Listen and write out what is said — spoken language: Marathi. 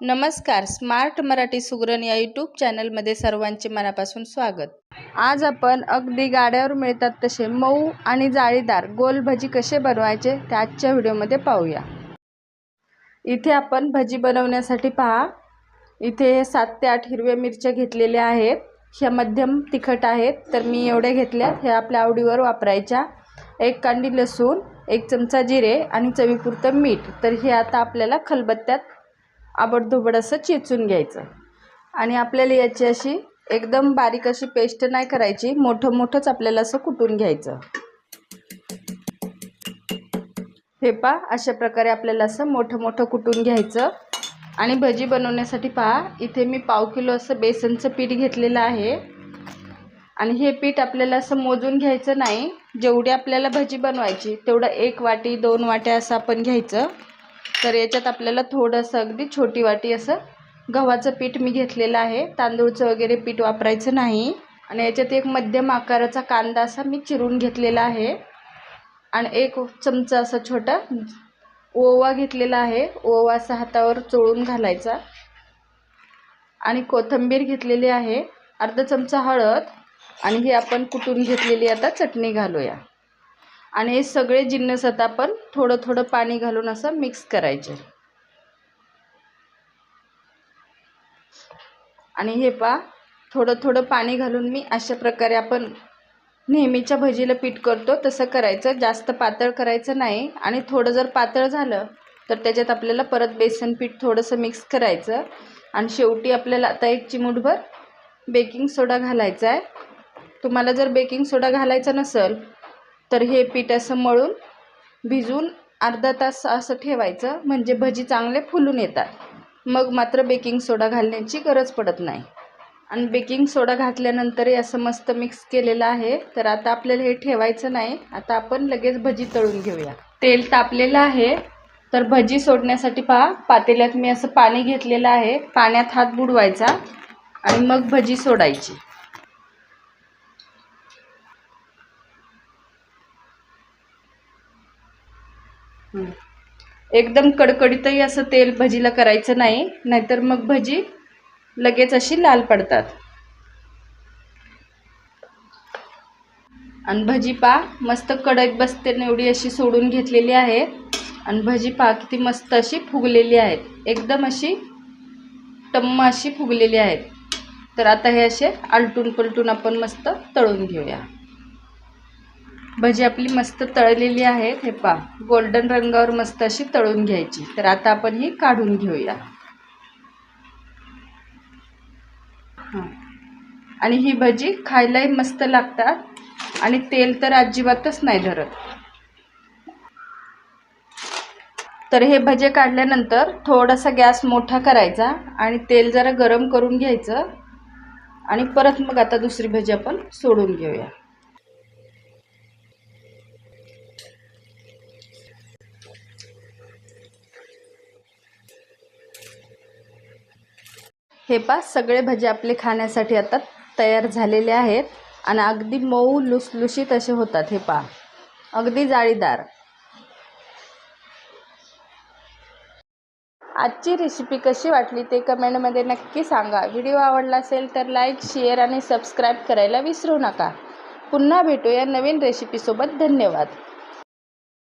नमस्कार स्मार्ट मराठी सुगरण या यूट्यूब चॅनलमध्ये सर्वांचे मनापासून स्वागत. आज आपण अगदी गाड्यावर मिळतात तसे मऊ आणि जाळीदार गोल भजी कसे बनवायचे ते आजच्या व्हिडिओमध्ये पाहूया. इथे आपण भजी बनवण्यासाठी पहा. इथे सात ते आठ हिरव्या मिरच्या घेतलेल्या आहेत. ह्या मध्यम तिखट आहेत तर मी एवढ्या घेतल्या ह्या आपल्या आवडीवर वापरायच्या. एक कांडी लसूण एक चमचा जिरे आणि चवीपुरतं मीठ. तर हे आता आपल्याला खलबत्त्यात आबडधोबड असं चेचून घ्यायचं. आणि आपल्याला याची अशी एकदम बारीक अशी पेस्ट नाही करायची मोठं मोठंच आपल्याला असं कुटून घ्यायचं. हे पा अशा प्रकारे आपल्याला असं मोठं मोठं कुटून घ्यायचं. आणि भजी बनवण्यासाठी पहा इथे मी पाव किलो असं बेसनचं पीठ घेतलेलं आहे. आणि हे पीठ आपल्याला असं मोजून घ्यायचं नाही. जेवढी आपल्याला भजी बनवायची तेवढं एक वाटी दोन वाट्या असं आपण घ्यायचं. तर याच्यात आपल्याला थोडंसं अगदी छोटी वाटी असं गव्हाचं पीठ मी घेतलेलं आहे. तांदूळचं वगैरे पीठ वापरायचं नाही. आणि याच्यात एक मध्यम आकाराचा कांदा असा मी चिरून घेतलेला आहे. आणि एक चमचा असा छोटा ओवा घेतलेला आहे. ओवा असा हातावर चोळून घालायचा. आणि कोथिंबीर घेतलेली आहे. अर्धा चमचा हळद. आणि ही आपण कुटून घेतलेली आता चटणी घालूया. आणि हे सगळे जिन्नस आता आपण थोडं थोडं पाणी घालून असं मिक्स करायचे. आणि हे पा थोडं थोडं पाणी घालून मी अशा प्रकारे आपण नेहमीच्या भजीला पीठ करतो तसं करायचं. जास्त पातळ करायचं नाही. आणि थोडं जर पातळ झालं तर त्याच्यात आपल्याला परत बेसन पीठ थोडंसं मिक्स करायचं. आणि शेवटी आपल्याला आता एक चिमूटभर बेकिंग सोडा घालायचा आहे. तुम्हाला जर बेकिंग सोडा घालायचा नसेल तर हे पीठ असं मळून भिजून अर्धा तास असं ठेवायचं. म्हणजे भजी चांगले फुलून येतात. मग मात्र बेकिंग सोडा घालण्याची गरज पडत नाही. आणि बेकिंग सोडा घातल्यानंतरही असं मस्त मिक्स केलेलं आहे. तर आता आपल्याला हे ठेवायचं नाही. आता आपण लगेच भजी तळून घेऊया. तेल तापलेलं आहे. तर भजी सोडण्यासाठी पहा पातेल्यात मी असं पाणी घेतलेलं आहे. पाण्यात हात बुडवायचा. आणि मग भजी सोडायची. एकदम कडकडीतही असं तेल भजीला करायचं नाही नाहीतर मग भजी लगेच अशी लाल पडतात. आणि भजी पा मस्त कडक बसते एवढी अशी सोडून घेतलेली आहे. आणि भजी पा किती मस्त अशी फुगलेली आहेत. एकदम अशी टम्म अशी फुगलेली आहेत. तर आता हे असे आलटून पलटून आपण मस्त तळून घेऊया. भजी आपली मस्त तळलेली आहेत. हे पा गोल्डन रंगावर मस्त अशी तळून घ्यायची. तर आता आपण ही काढून घेऊया. हां. आणि ही भजी खायलाही मस्त लागतात. आणि तेल तर अजिबातच नाही धरत. तर हे भजे काढल्यानंतर थोडासा गॅस मोठा करायचा आणि तेल जरा गरम करून घ्यायचं. आणि परत मग आता दुसरी भजी आपण सोडून घेऊया. हे पा सगळे भजे आपले खाण्यासाठी आता तयार झालेले आहेत आणि अगदी मऊ लुसलुशीत असे होतात हे पा. अगदी जाळीदार. आजची रेसिपी कशी वाटली ते कमेंटमध्ये नक्की सांगा. व्हिडिओ आवडला असेल तर लाईक शेअर आणि सबस्क्राईब करायला विसरू नका. पुन्हा भेटूया नवीन रेसिपीसोबत धन्यवाद.